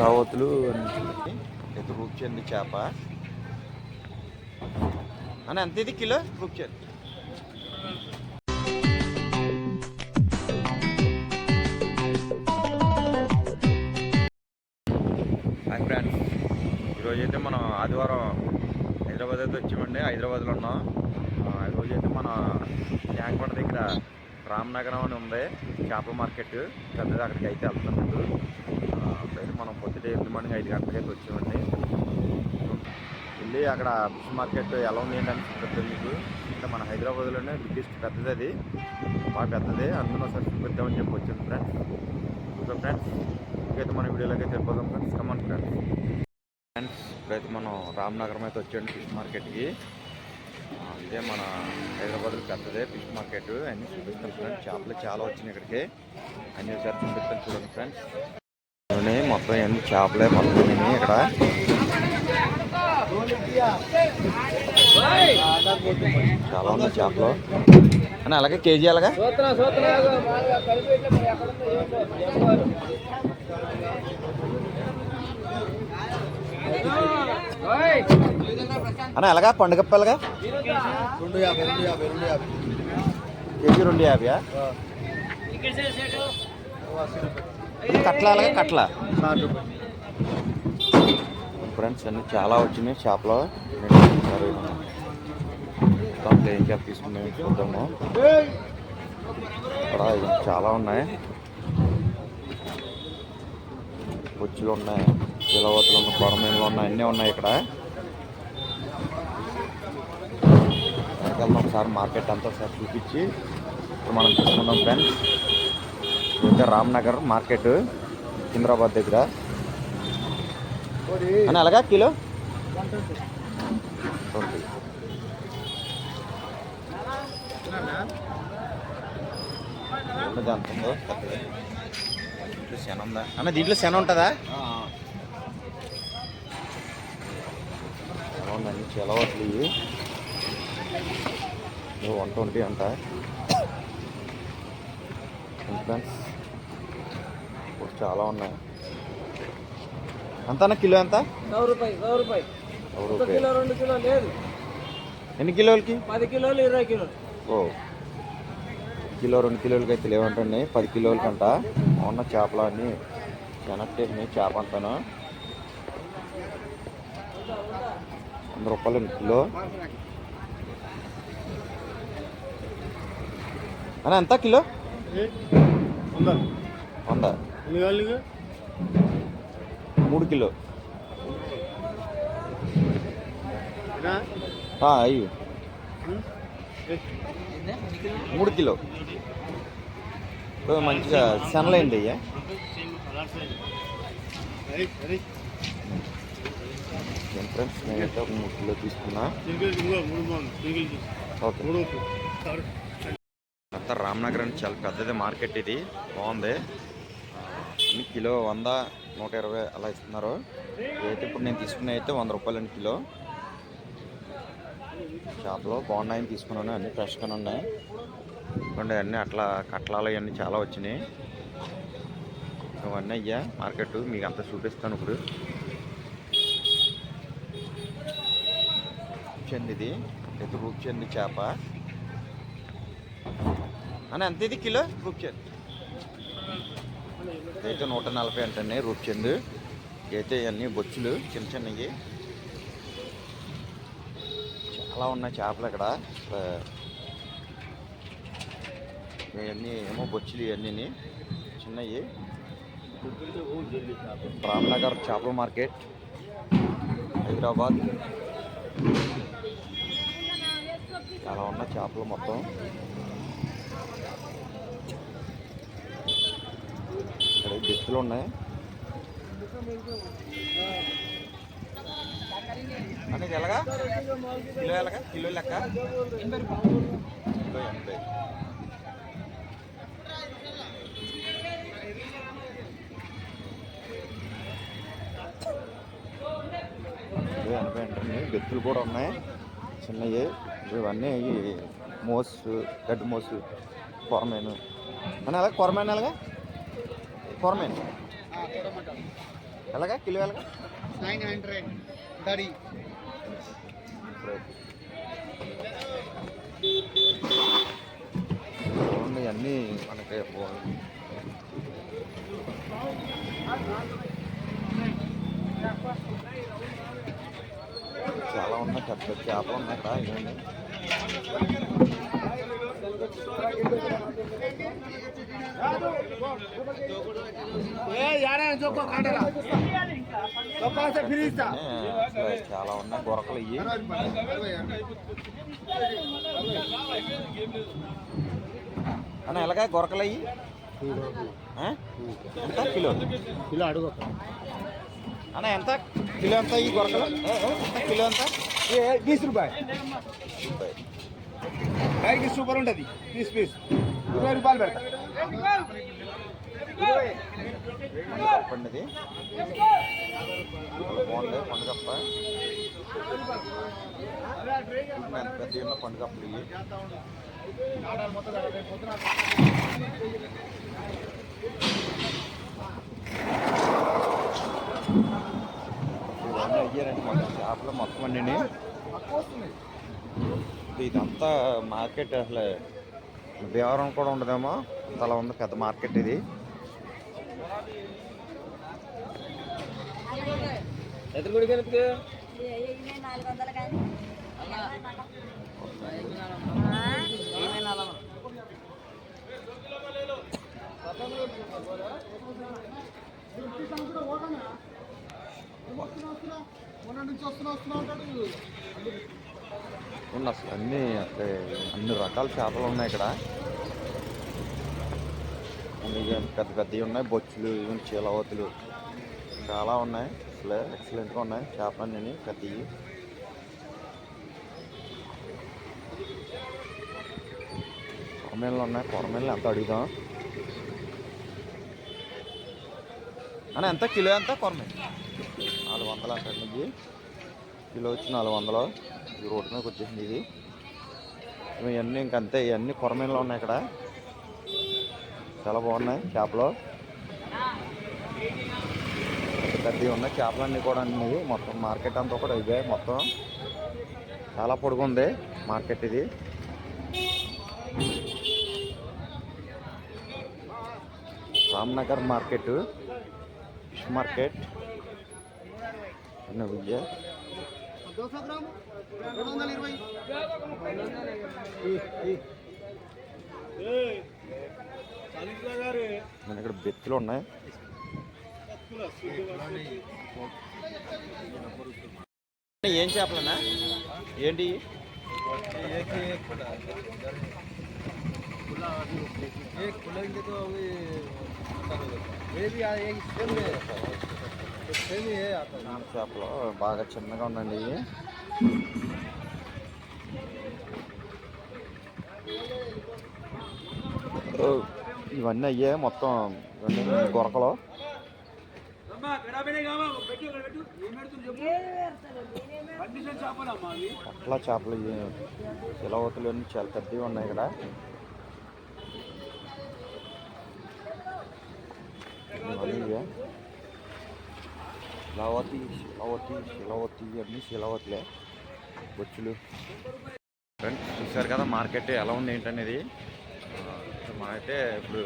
రావతులు ఇది రూప్చంది చేప. అని ఎంత ఇది కిలో? Roopchand hi friends. మనం ఆదివారం హైదరాబాద్ అయితే వచ్చామండి. హైదరాబాద్లో ఉన్నాం. ఈరోజైతే ఈరోజు అయితే మన ట్యాంక్పట దగ్గర రామనగరం అని ఉంది. చేపల మార్కెట్. పెద్దది అక్కడికి అయితే వెళ్తున్నాం ఇప్పుడు ఆ, అప్పుడైతే మనం పొద్దుటే ఎనిమిది మార్నింగ్ ఐదు గంటలకి అయితే వచ్చామండి వెళ్ళి అక్కడ ఫిష్ మార్కెట్ ఎలా ఉంది ఏంటని చూపిస్తాను మీకు. అంటే మన హైదరాబాద్లోనే బిగ్గెస్ట్ పెద్దది అది. బాగా పెద్దది. అందులో సార్ చూపిద్దామని చెప్పి వచ్చింది ఫ్రెండ్స్ ఓకే ఫ్రెండ్స్ ఇంకైతే మన వీడియోలోకి అయితే వెళ్ళిపోదాం ఫ్రెండ్స్ కమన్ ఫ్రెండ్స్ ఫ్రెండ్స్ ఇప్పుడైతే మనం రామ్నగరం అయితే వచ్చాడు ఫిష్ మార్కెట్కి. ఆ, ఇదే మన హైదరాబాద్లో పెద్దదే ఫిష్ మార్కెట్. అన్నీ చూపిస్తాం ఫ్రెండ్స్ చేపలు చాలా వచ్చినాయి ఇక్కడికి. అన్ని ఒకసారి చూపిస్తాను చూడండి ఫ్రెండ్స్ ఉన్నాయి మొత్తం ఎన్ని చేపలే మొత్తం ఉన్నాయి ఇక్కడ. చాలా ఉన్నాయి చేపలు. అని అలాగే కేజీ అలాగా అన్న ఎలాగా? పండుగప్పలుగా రెండు యాభై రెండు యాభై. రెండు యాభై కేజీ రెండు యాభై కట్ల అలాగా కట్ల. సార్ ఫ్రెండ్స్ అన్ని చాలా వచ్చినాయి. చేపలు సరే ఏం చేప తీసుకున్నాం చూద్దాము. ఇక్కడ చాలా ఉన్నాయి. బొచ్చులు ఉన్నాయి. చిలవతలు ఉన్నాయి. కొరమీన్లు ఉన్నాయి. అన్నీ ఉన్నాయి ఇక్కడ. వెళ్దాం ఒకసారి మార్కెట్ అంతా ఒకసారి చూపించి ఇప్పుడు మనం తీసుకున్నాం ఫ్రెండ్స్ ఇంకా రామ్నగర్ మార్కెట్ సికింద్రాబాద్ దగ్గర. అని అలాగా కిలో? ట్వంటీ ఉన్నది ఎంత ఉందా అన్న దీంట్లో శనం ఉంటుందా? శన ఉందండి చెలవట్లు ఇవి. వన్ ట్వంటీ అంట. ఫ్రెండ్స్ ఇప్పుడు చాలా ఉన్నాయి. అంతనా కిలో ఎంత? కిలో కిలో ఎన్ని కిలోలకి? పది కిలోలు ఇరవై కిలోలు. ఓ. కిలో రెండు కిలోలకి అయితే లేవంటండి. పది కిలోలకంట. ఉన్న చేపలు అన్నీ శనక్కేసినాయి చేప అంతాను. వంద రూపాయలు కిలో. అని ఎంత కిలో? ఉందా వంద. మూడు కిలో. అయ్యి. మూడు కిలో. మంచిగా శనలేండి అయ్యా. ఫ్రెండ్స్ నేనైతే ఒక మూడు కిలో తీసుకున్నా. ఓకే. అంతా రామ్నగర్ అని చాలా పెద్దది మార్కెట్ ఇది. బాగుంది. అన్ని కిలో వంద నూట ఇరవై అలా ఇస్తున్నారు. అయితే ఇప్పుడు నేను తీసుకున్న అయితే వంద రూపాయలండి కిలో. చేపలు బాగున్నాయని తీసుకున్నాను అన్ని ఫ్రెష్గానే ఉన్నాయి. ఇవ్వండి అన్నీ అట్లా కట్లాలు అవన్నీ చాలా వచ్చినాయి. ఇవన్నీ అయ్యా మార్కెట్ మీకు అంతా చూపిస్తాను ఇప్పుడు. రూప్చంద్ ఇది రూప్ చెంది చేప. అని ఎంత ఇది కిలో? రూప్చంద్ ఇదైతే నూట నలభై అంటండి రూప్చంద్ ఇదైతే ఇవన్నీ బొచ్చులు చిన్న చిన్నవి. చాలా ఉన్నాయి చేపలు ఇక్కడ ఇవన్నీ ఏమో బొచ్చులు ఇవన్నీ చిన్నవి. రామ్నగర్ చేపల మార్కెట్ హైదరాబాద్. చాలా ఉన్నాయి చేపలు మొత్తం. ఇక్కడ గిఫ్ట్లు ఉన్నాయి. అన్నీ ఎలాగా కిలో ఎలాగా కిలో లెక్క? కిలో ఎనభై. కిలో ఎనభై అంటే గెత్తులు కూడా ఉన్నాయి. చిన్నవి. ఇవన్నీ మోస్ మోసు గడ్డి మోసు కొరమేను. అని అలాగే కొరమేను అలాగా కొరమేను ఎలాగా? కిలో ఎలాగా? Nine hundred. దడి అన్నీ మనకి చాలా ఉన్నాయి పెద్ద చేపలు ఉన్నాయి ఇక్కడ ఇవన్నీ. చాలా ఉన్నాయి గొరకలు ఇవి అన్న ఎలాగా గొరకలు అయ్యి ఎంత? కిలో? ఇలా అడుగు అన్న ఎంత? కిలో ఎంత ఈ గొరకలు? కిలో ఎంత? బీస్ రూపాయి. పైకి సూపర్ ఉంటుంది. పీస్ పీస్ ఇరవై రూపాయలు పెడతా. చెప్పండి ఇది చాలా బాగుంది పండుగప్ప పెద్ద ఉన్న పండుగప్పలు ఇవి అయ్యారండి మొత్తం చేపలు మొత్తం అండి ఇదంతా మార్కెట్ అసలు భీమవరం కూడా ఉండదేమో. అలా ఉంది పెద్ద మార్కెట్ ఇది. ఎదురు గుడికి నాలుగు వందలు కానీ ఉన్న అసలు అన్ని అసలు అన్ని రకాల చేపలు ఉన్నాయి ఇక్కడ. పెద్ద పెద్దవి ఉన్నాయి. బొచ్చులు ఇవి చీలవతులు చాలా ఉన్నాయి. అసలు ఎక్సలెంట్గా ఉన్నాయి చేపలన్నీ పెద్దవి. కొరమేళ్ళు ఉన్నాయి కొరమేళ్ళు ఎంత అడుగుదాం. అన్న ఎంత? కిలో ఎంత? కొరమేలు నాలుగు వందలు అంటే కిలో వచ్చి నాలుగు వందలు. ఈ రోడ్డు మీదకి వచ్చేసింది ఇది. ఇవన్నీ ఇంకంతే ఇవన్నీ కొరమేళ్ళు ఉన్నాయి ఇక్కడ. చాలా బాగున్నాయి చేపలు. పెద్దవి ఉన్నాయి. చేపలన్నీ కూడా అన్నీ మొత్తం మార్కెట్ అంతా కూడా ఇవే మొత్తం. చాలా పొడుగుంది మార్కెట్ ఇది. Ramnagar market fish market. Vijay విద్య దోస గ్రాము రెండు వందల ఇరవై మన ఇక్కడ బెత్తులు ఉన్నాయి ఏం చేపలన్నా ఏంటి एक खुलेंगे तो अभी ये भी आ- एक सेम చేపలు బాగా చిన్నగా ఉందండి ఇవి. ఇవన్నీ అయ్యే మొత్తం గొరకలు. అట్లా చేపలు శిలవతులు అన్నీ చాలా పెద్దవి ఉన్నాయి ఇక్కడ. శిలావతి శిలావతి శిలావతి అన్నీ శిలావతిలే బొచ్చులు. ఫ్రెండ్స్ చూసారు కదా మార్కెట్ ఎలా ఉంది ఏంటనేది? ఆ, మనమైతే ఇప్పుడు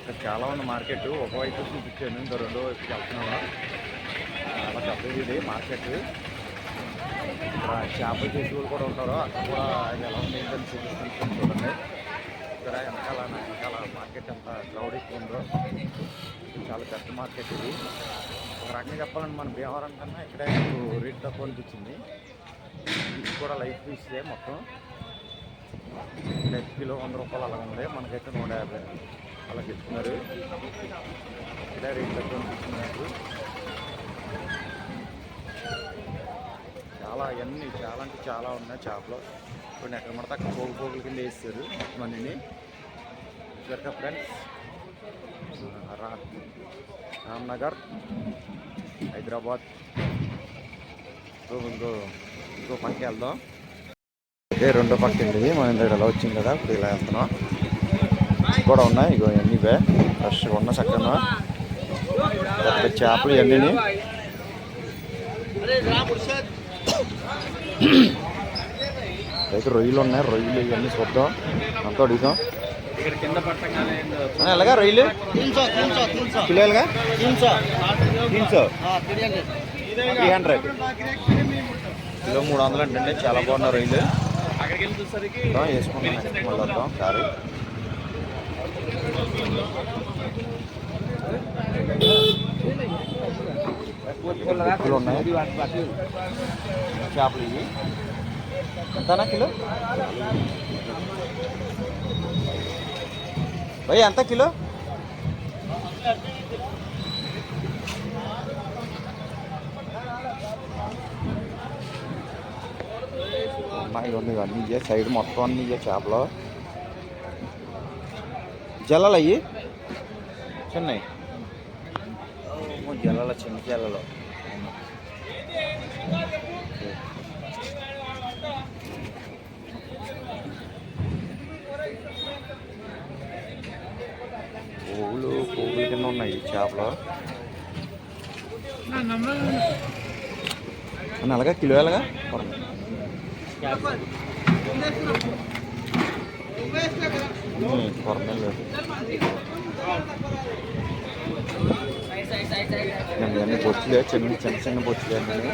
ఇక్కడ చాలా ఉంది మార్కెట్. ఒకవైపు చూపించాను ఇంకా రెండో వైపుకి వెళ్తున్నాము చాలా పెద్దది ఇది మార్కెట్. ఇక్కడ చేపలు చేసేవాళ్ళు కూడా ఉంటారు. అక్కడ కూడా ఎలా ఉంది ఏంటని చూపిస్తాను. చూడండి. ఇక్కడ వెనకాల వెనకాల మార్కెట్ ఎంత క్రౌడ్ ఎక్కువ ఉందో. చాలా పెద్ద మార్కెట్ ఇది. ఒక రకంగా చెప్పాలంటే మన భీమవరం కన్నా ఇక్కడే నాకు రేట్ తక్కువ అనిపించింది. ఇది కూడా లైఫ్ ఫీస్ే మొత్తం. ఇక్కడ కిలో వంద రూపాయలు అలా ఉంది. మనకైతే నూట యాభై అలా చెప్తున్నారు. ఇక్కడే రేట్ తక్కువ అనిపించింది నాకు. చాలా అన్నీ చాలా అంటే చాలా ఉన్నాయి చేపలు. కొన్ని ఎక్కడ పడితే అక్కడ పోగు పోగుల కింద వేస్తారు మనీని అన్నీ ఫ్రెండ్స్ రామ్నగర్ హైదరాబాద్. ఇంకో ఇంకో పక్కకి వెళ్దాం. ఇదే రెండో పక్క వెళ్ళి మనం దగ్గర ఎలా వచ్చింది కదా ఇప్పుడు ఇలా వెళ్తున్నాం కూడా ఉన్నాయి ఇగో ఇవన్నీ బే ఫ్రెష్గా ఉన్న చక్కగా. చేపలు ఇవన్నీ అయితే రొయ్యలు ఉన్నాయి రొయ్యలు ఇవన్నీ చూద్దాం. అంతా అడుగుదాం. ఎలాగా రొయ్యలు? కిలోలుగా? తీన్సో త్రీ హండ్రెడ్. కిలో మూడు వందలు అంటే చాలా బాగున్నాయి రొయ్యలు. వేసుకున్నాం నెక్స్ట్ మళ్ళీ వద్దాం సారీ. ఉన్నాయి. చేపలు ఇవి. ఎంతనా కిలో? భయ్ ఎంత కిలో? ఇవన్నీ ఇవన్నీ అన్నీ ఇయ్యే సైడ్ మొత్తం అన్నీ ఇయ్యే చేపలు. జల్లలు అయ్యి? చిన్నవి ఓ, జల్లలు చిన్న జల్లలు పువ్వులు పువ్వుల కింద ఉన్నాయి ఈ చేపలు అన్న అలాగా కిలో ఎలాగా కొరమేలు నేను అన్ని బొచ్చులే చిన్న చిన్న చిన్న బొచ్చులే అన్నీ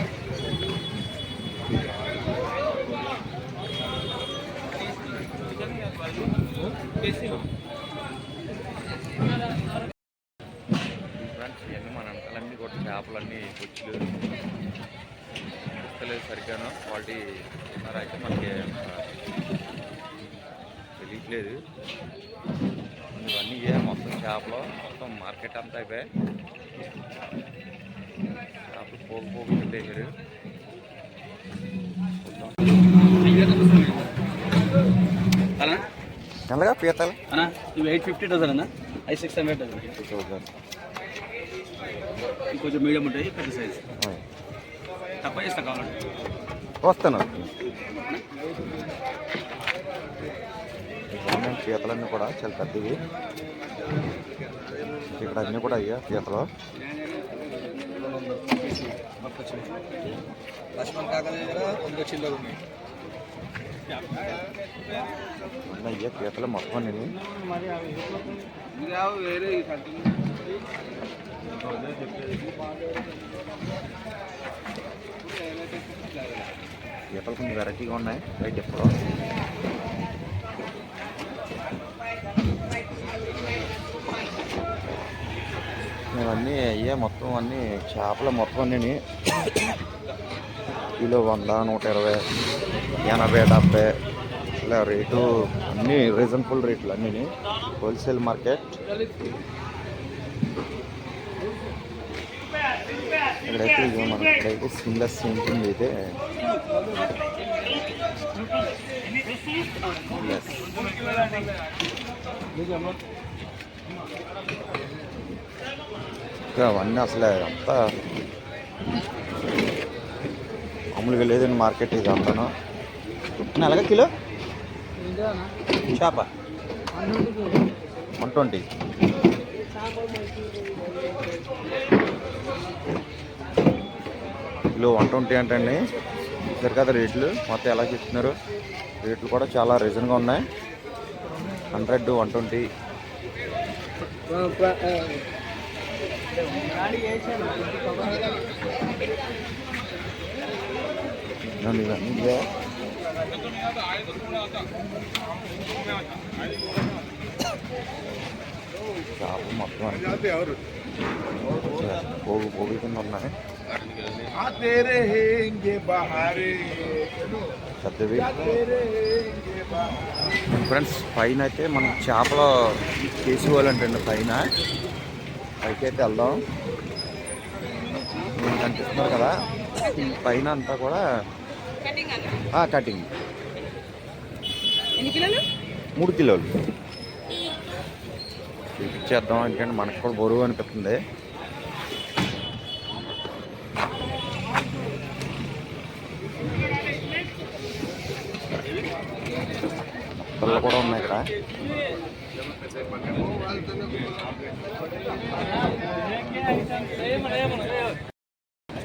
ఫ్రెండ్స్ ఇవన్నీ మన అంకలన్నీ కూడా చేపలన్నీ బొచ్చులు సరిగ్గాను క్వాలిటీ మరి అయితే మనకి తెలియట్లేదు ఇవన్నీ ఏ మొత్తం చేపలు. మొత్తం మార్కెట్ అంతా అయిపోయాయి. చేపలు పోగు పోగు అన్నా? ఎలాగా పీతలు? అన్నా ఇవి ఎయిట్ ఫిఫ్టీ డజన్ అన్న. ఐదు సిక్స్ హండ్రెడ్ డజన్. ఇంకొంచెం మీడియం ఉంటాయి పెద్ద సైజ్. తక్కువ చేస్తా కావాలంటే. వస్తాను. గవర్నమెంట్ పీతలన్నీ కూడా చాలా పెద్దవి. ఇక్కడ అన్నీ కూడా అయ్యా పీతలు అయ్యా పీతలు మొత్తం నేను ఇంకా చేపలు కొంచెం వెరైటీగా ఉన్నాయి. రైట్ ఎప్పుడు ఇవన్నీ అయ్యే మొత్తం అన్నీ చేపలు మొత్తం అన్నీ కిలో వంద నూట ఇరవై ఎనభై డెబ్బై ఇలా రేటు అన్నీ రీజనబుల్ రేట్లు అన్నీ హోల్సేల్ మార్కెట్ ఇక్కడైతే ఇదిగో మనం ఇక్కడైతే సింగ్లెస్ ఉంటుంది అయితే ఇంకా అవన్నీ అసలే అంతా మామూలుగా లేదండి మార్కెట్ ఇది అంతాను. అన్న, కిలో? చేప? One twenty. Kilo one twenty అంటండి ఇద్దరు కదా రేట్లు. మొత్తం ఎలా చెప్తున్నారు? రేట్లు కూడా చాలా రీజన్గా ఉన్నాయి. Hundred one twenty. చేపలు మొత్తం పోగు పోగు కింద ఉన్నాయి. आते रहेंगे बहारे పెద్దవి आते रहेंगे बहारे ఫ్రెండ్స్ పైన అయితే మనం చేపలు తీసుకోవాలంటండి పైన పైకి అయితే వెళ్దాం మీకు కనిపిస్తున్నారు కదా ఈ పైన అంతా కూడా ఆ, కటింగ్ ఎన్ని కిలోలు మూడు కిలోలు చేద్దాం ఎందుకంటే మనకు కూడా బరువు అనిపిస్తుంది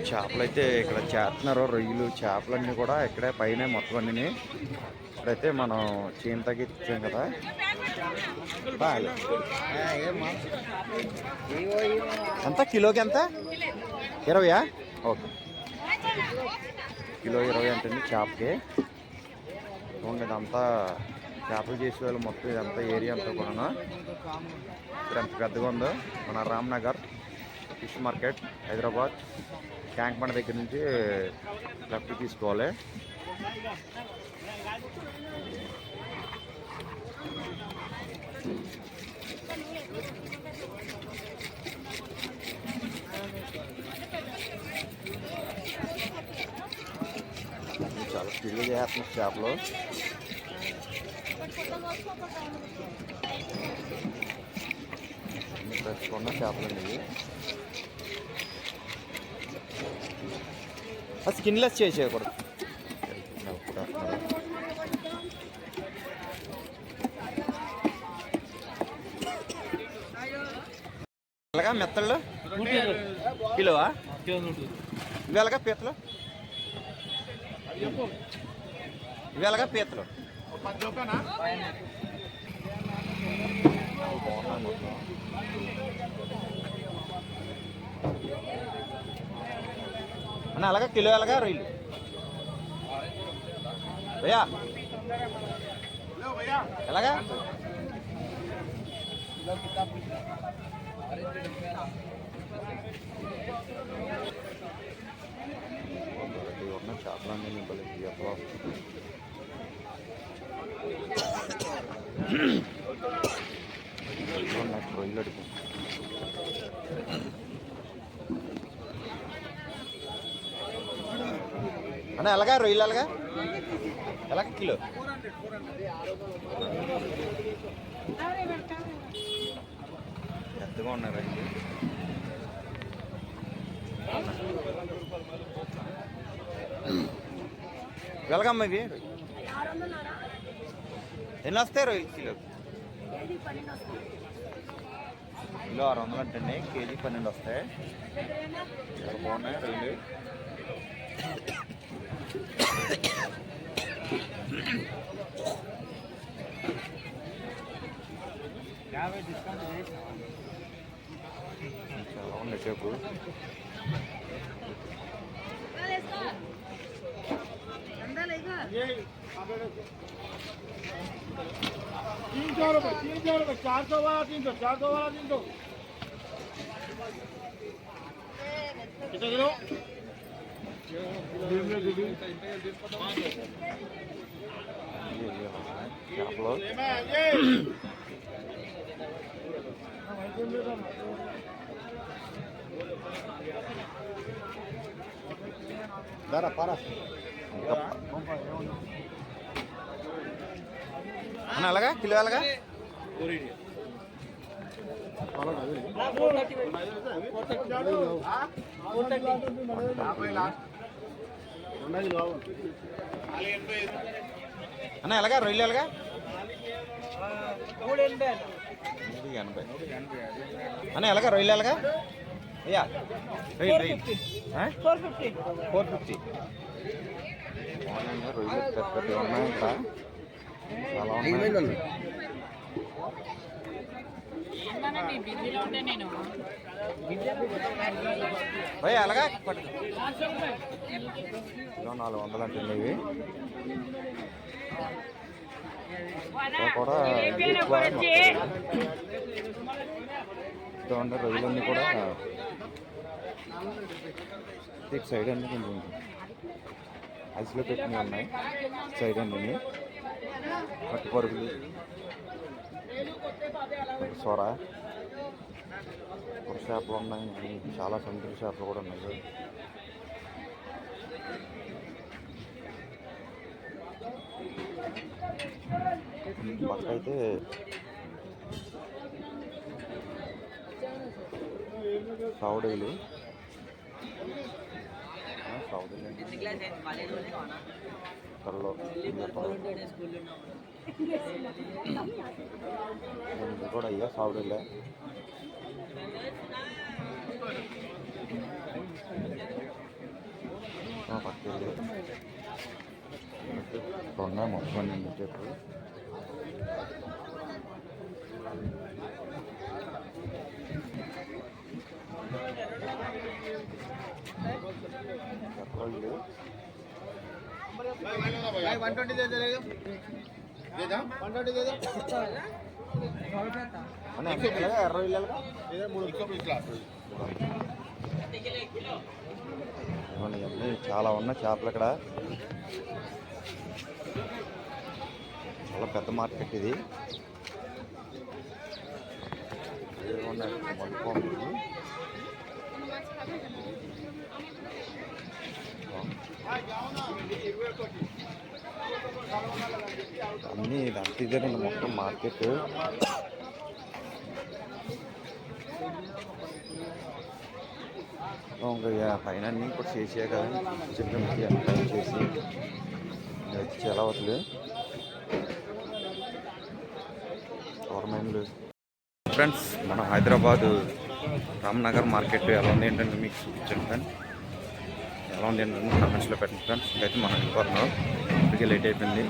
చేపలు అయితే ఇక్కడ చేస్తున్నారు రొయ్యలు చేపలన్నీ కూడా ఇక్కడే పైన మొత్తం అన్నీ ఇప్పుడైతే మనం చీన తగ్గించాం కదా. ఎంత? కిలోకి ఎంత? ఇరవయా? ఓకే. కిలో ఇరవై అంటండి చేపకి. చూడండి అంతా చేపలు చేసే వాళ్ళు మొత్తం ఇదంతా ఏరియా అంతా కూడా ఇక్కడ ఎంత పెద్దగా ఉందో? మన Ramnagar fish market Hyderabad. Tank Bund దగ్గర నుంచి లెఫ్ట్ తీసుకోవాలి. చాలా స్పీడ్గా చేస్తున్నాం చేపలు. పెట్టుకున్న చేపలండి చేపలు ఇవి. స్కిన్లెస్ చేసేయకూడదు. ఎలాగా మెత్తళ్ళు? కిలోవా? ఇవి ఎలాగా పీతలు? ఇవి ఎలాగా పీతలు? అన్న అలాగా కిలో ఎలాగా రొయ్యలు భయ్యా ఎలాగా ఉన్న చేపలన్నీ నింపలే ఎప్పుడు నాకు రొయ్యలు అడుగు అన్న ఎలాగా? రొయ్యలు ఎలాగా? ఎలాగ కిలో? పెద్దగా ఉన్నాయి రొయ్యలు వెలగమ్మ ఇవి? ఎన్ని వస్తాయి రొయ్యలు కిలో కిలో ఆరు వందలు అంటండి కేజీ పన్నెండు వస్తాయి చాలా బాగున్నాయి రొయ్యలు చాలా ఉన్నాయి చేపు तीन सौ रुपये तीन सौ रुपये चार सौ वाला तीन सौ चार सौ वाला तीन सौ कितना किलो आप लोग Dara, para. అన్న అలాగా? కిలో అలాగా? అన్న ఎలాగా? రొయ్యలు ఎలాగా? ఎనభై అన్న ఎలాగా? రొయ్యలు ఎలాగా? అయ్యా. రొయ్యలు రొయ్యలు. Four fifty. Four fifty. రొయ్యలు పెద్ద ఉన్నాయి భయ్ అలాగా? కిలో నాలుగు వందలు అంటే ఇవి. కూడా. ఇటువంటి రొయ్యలన్నీ కూడా. ఇటు సైడ్ అన్ని కొంచెం ఐస్లో పెట్టినవి ఉన్నాయి. సైడ్ అన్ని. పట్టు పరుగులు సొర. ఒక చేపలు ఉన్నాయి. చాలా సముద్ర చేపలు కూడా ఉన్నాయి. పక్కైతే సౌడీలు. సౌడీలు. త్వరలో ఇది కూడా అయ్యా సాగుడిలే పట్టుకెళ్ళి ఇక్కడ ఉన్నాయి మొత్తం అన్ని మీటర్లు పెట్రోల్ भाई वन ट्वेंटी दे दे वन ट्वेंटी दे दो అన్న ఎక్కడ ఎర్ర ఇల్లుగా इधर मूड ఇవన్నీ అన్నీ చాలా ఉన్నాయి చేపలు ఇక్కడ చాలా పెద్ద మార్కెట్ ఇది ఏవో ఉన్నాయి, మల్లికొండలు. అన్నీ ఇదంతా ఇదేనండి మొత్తం మార్కెట్. ఇంకా పైన అన్నీ కూడా చేసే కదా చికెన్ చేసి. చాలా వసలు గవర్నమెంట్ ఫ్రెండ్స్ మన హైదరాబాదు రామ్నగర్ మార్కెట్ ఎలా ఉంది ఏంటంటే మీకు చూపించాను ఫ్రెండ్స్. ఎలా ఉంది ఏంటంటే కామెంట్స్లో పెట్టండి ఫ్రెండ్స్ అయితే మనం వెళ్ళిపోతున్నాం ఇప్పటికే లేట్ అయిపోయింది